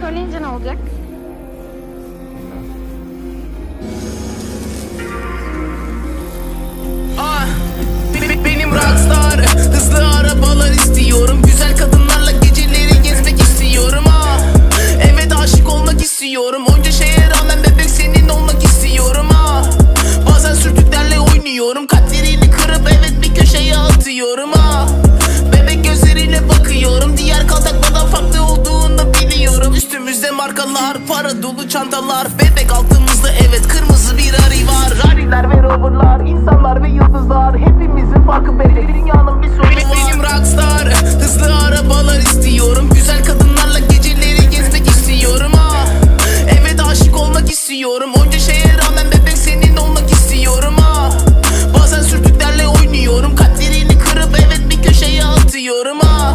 söyleyince ne olacak? Ah, be- be- benim rockstar. Hızlı arabalar istiyorum. Güzel kadınlarla geceleri gezmek istiyorum. Ah Evet aşık olmak istiyorum. Onca şeye rağmen bebek senin olmak istiyorum. Ah Bazen sürtüklerle oynuyorum. Kalplerini markalar Para dolu çantalar Bebek altımızda evet kırmızı bir arı var. Rariler ve roverlar insanlar ve yıldızlar Hepimizin farkı belli. Dünyanın bir sonu var. Benim rockstar Hızlı arabalar istiyorum. Güzel kadınlarla geceleri gezmek istiyorum ha. Evet aşık olmak istiyorum. Onca şeye rağmen bebek senin olmak istiyorum ha. Bazen sürtüklerle oynuyorum. Kalplerini kırıp evet bir köşeye atıyorum ha.